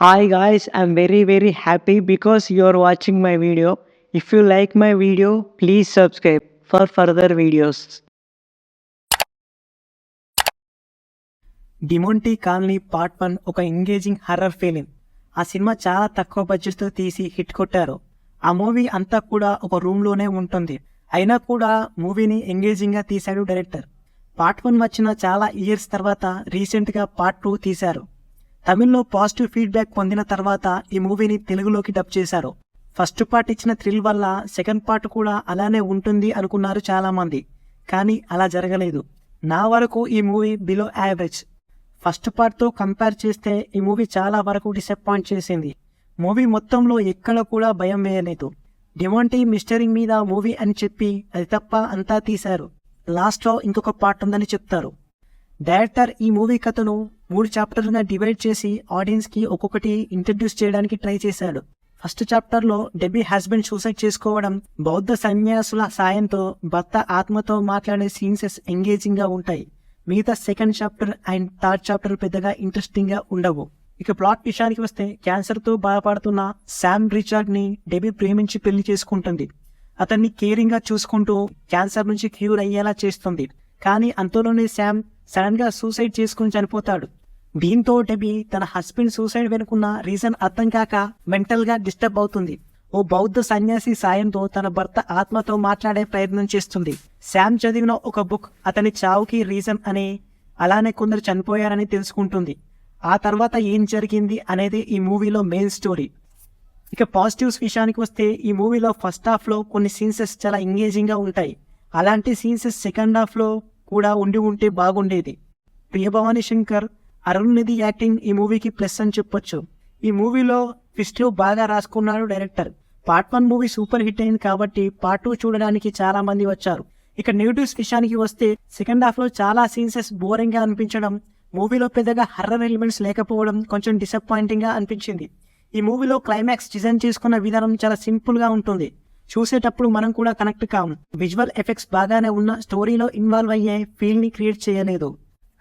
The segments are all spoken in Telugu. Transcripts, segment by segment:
Hi guys, I'm very very happy because you're watching my video. If you like my video, please subscribe for further videos. Demonte colony part one ఒక ఎంగేజింగ్ హర్రర్ ఫిలిం ఆ సినిమా చాలా తక్కువ బడ్జెట్తో తీసి హిట్ కొట్టారు. ఆ మూవీ అంతా కూడా ఒక రూమ్లోనే ఉంటుంది. అయినా కూడా మూవీని ఎంగేజింగ్గా తీశాడు డైరెక్టర్ పార్ట్ వన్ వచ్చిన చాలా ఇయర్స్ తర్వాత రీసెంట్గా పార్ట్ టూ తీశారు. తమిళ్ళో పాజిటివ్ ఫీడ్బ్యాక్ పొందిన తర్వాత ఈ మూవీని తెలుగులోకి డబ్ చేశారు. ఫస్ట్ పార్ట్ ఇచ్చిన థ్రిల్ వల్ల సెకండ్ పార్ట్ కూడా అలానే ఉంటుంది అనుకున్నారు చాలా మంది కానీ అలా జరగలేదు. నా వరకు ఈ మూవీ బిలో యావరేజ్. ఫస్ట్ పార్ట్తో కంపేర్ చేస్తే ఈ మూవీ చాలా వరకు డిసప్పాయింట్ చేసింది. మూవీ మొత్తంలో ఎక్కడ కూడా భయం వేయలేదు. డిమాంటీ మిస్టరీ మీద మూవీ అని చెప్పి అది తప్ప అంతా తీశారు. లాస్ట్లో ఇంకొక పార్ట్ ఉందని చెప్తారు. డైరెక్టర్ ఈ మూవీ కథను మూడు చాప్టర్లుగా డివైడ్ చేసి ఆడియన్స్కి ఒక్కొక్కటి ఇంట్రడ్యూస్ చేయడానికి ట్రై చేశాడు. ఫస్ట్ చాప్టర్లో డెబీ హస్బెండ్ సూసైడ్ చేసుకోవడం బౌద్ధ సన్యాసుల సాయంతో భర్త ఆత్మతో మాట్లాడే సీన్సెస్ ఎంగేజింగ్గా ఉంటాయి. మిగతా second chapter and third chapter పెద్దగా ఇంట్రెస్టింగ్గా ఉండవు. ఇక ప్లాట్ విషయానికి వస్తే క్యాన్సర్తో బాధపడుతున్న శామ్ రిచార్డ్ని డెబీ ప్రేమించి పెళ్ళి చేసుకుంటుంది. అతన్ని కేరింగ్గా చూసుకుంటూ క్యాన్సర్ నుంచి క్యూర్ అయ్యేలా చేస్తుంది. కానీ అంతలోనే శామ్ సడన్గా సూసైడ్ చేసుకుని చనిపోతాడు. దీంతో డెబీ తన హస్బెండ్ సూసైడ్ వెనుకున్న రీజన్ అర్థం కాక మెంటల్గా డిస్టర్బ్ అవుతుంది. ఓ బౌద్ధ సన్యాసి సాయంతో తన భర్త ఆత్మతో మాట్లాడే ప్రయత్నం చేస్తుంది. శామ్ చదివిన ఒక బుక్ అతని చావుకి రీజన్ అని అలానే కొందరు చనిపోయారని తెలుసుకుంటుంది. ఆ తర్వాత ఏం జరిగింది అనేది ఈ మూవీలో మెయిన్ స్టోరీ. ఇక పాజిటివ్స్ విషయానికి వస్తే ఈ మూవీలో ఫస్ట్ హాఫ్లో కొన్ని సీన్సెస్ చాలా ఎంగేజింగ్గా ఉంటాయి. అలాంటి సీన్సెస్ సెకండ్ హాఫ్లో కూడా ఉండి ఉంటే బాగుండేది. ప్రియభవాని శంకర్ అరుణ్నిధి యాక్టింగ్ ఈ మూవీకి ప్లస్ అని చెప్పొచ్చు. ఈ మూవీలో ట్విస్ట్ బాగా రాసుకున్నాడు director. Part one movie super hit అయింది కాబట్టి పార్ట్ టూ చూడడానికి చాలా మంది వచ్చారు. ఇక నెగిటివ్స్ విషయానికి వస్తే సెకండ్ హాఫ్లో చాలా సీన్సెస్ బోరింగ్గా అనిపించడం మూవీలో పెద్దగా హర్రర్ ఎలిమెంట్స్ లేకపోవడం కొంచెం డిసప్పాయింటింగ్గా అనిపించింది. ఈ మూవీలో క్లైమాక్స్ డిజైన్ చేసుకున్న విధానం చాలా సింపుల్గా ఉంటుంది. చూసేటప్పుడు మనం కూడా కనెక్ట్ కాము. విజువల్ ఎఫెక్ట్స్ బాగానే ఉన్న స్టోరీలో ఇన్వాల్వ్ అయ్యే ఫీల్ని క్రియేట్ చేయలేదు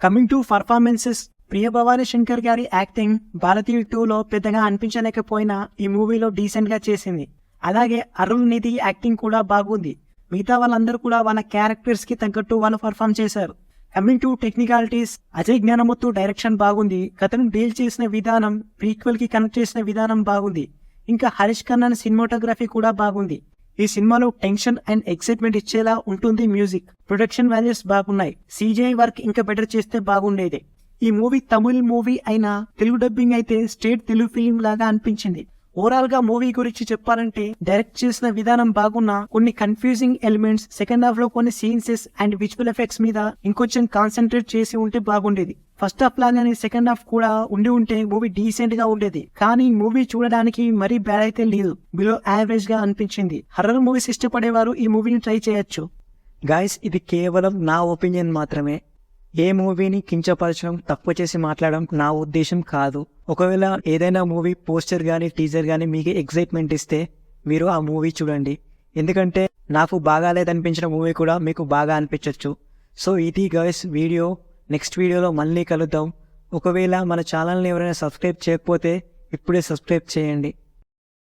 coming to performances Priya Bhavani Shankar గారి యాక్టింగ్ భారతీయ టూలో పెద్దగా అనిపించలేకపోయినా ఈ మూవీలో డీసెంట్గా చేసింది. అలాగే అరుణ్ నిధి యాక్టింగ్ కూడా బాగుంది. మిగతా వాళ్ళందరూ కూడా వాళ్ళ క్యారెక్టర్స్కి తగ్గట్టు వాళ్ళు పర్ఫామ్ చేశారు. Coming to technicalities Ajay Gnanamuthu direction బాగుంది. కథను డీల్ చేసిన విధానం ప్రీక్వెల్కి కనెక్ట్ చేసిన విధానం బాగుంది. ఇంకా హరీష్ కన్నన్ సినిమాటోగ్రఫీ కూడా బాగుంది. ఈ సినిమాలో టెన్షన్ అండ్ ఎక్సైట్మెంట్ ఇచ్చేలా ఉంటుంది మ్యూజిక్. ప్రొడక్షన్ వాల్యూస్ బాగున్నాయి. సీజీఐ వర్క్ ఇంకా బెటర్ చేస్తే బాగుండేది. ఈ మూవీ తమిళ్ మూవీ అయినా తెలుగు డబ్బింగ్ అయితే స్టేట్ తెలుగు ఫిలిం లాగా అనిపించింది. ఓవరాల్గా మూవీ గురించి చెప్పాలంటే డైరెక్ట్ చేసిన విధానం బాగున్నా కొన్ని కన్ఫ్యూజింగ్ ఎలిమెంట్స్ సెకండ్ హాఫ్లో కొన్ని సీన్సెస్ అండ్ విజువల్ ఎఫెక్ట్స్ మీద ఇంకొంచెం కాన్సన్ట్రేట్ చేసి ఉంటే బాగుండేది. ఫస్ట్ హాఫ్ లాగానే సెకండ్ హాఫ్ కూడా ఉండి ఉంటే మూవీ డీసెంట్గా ఉండేది. కానీ మూవీ చూడడానికి మరీ బ్యాడ్ అయితే లేదు. బిలో యావరేజ్గా అనిపించింది. హర్రర్ మూవీస్ ఇష్టపడేవారు ఈ మూవీని ట్రై చేయొచ్చు. గాయస్ ఇది కేవలం నా ఒపీనియన్ మాత్రమే. ఏ మూవీని కించపరచడం తక్కువ చేసి మాట్లాడడం నా ఉద్దేశం కాదు. ఒకవేళ ఏదైనా మూవీ పోస్టర్ కానీ టీజర్ కానీ మీకు ఎగ్జైట్మెంట్ ఇస్తే మీరు ఆ మూవీ చూడండి. ఎందుకంటే నాకు బాగాలేదనిపించిన మూవీ కూడా మీకు బాగా అనిపించవచ్చు సో ఇది గైస్ వీడియో నెక్స్ట్ వీడియోలో మళ్ళీ కలుద్దాం. ఒకవేళ మన ఛానల్ని ఎవరైనా సబ్స్క్రైబ్ చేయకపోతే ఇప్పుడే సబ్స్క్రైబ్ చేయండి.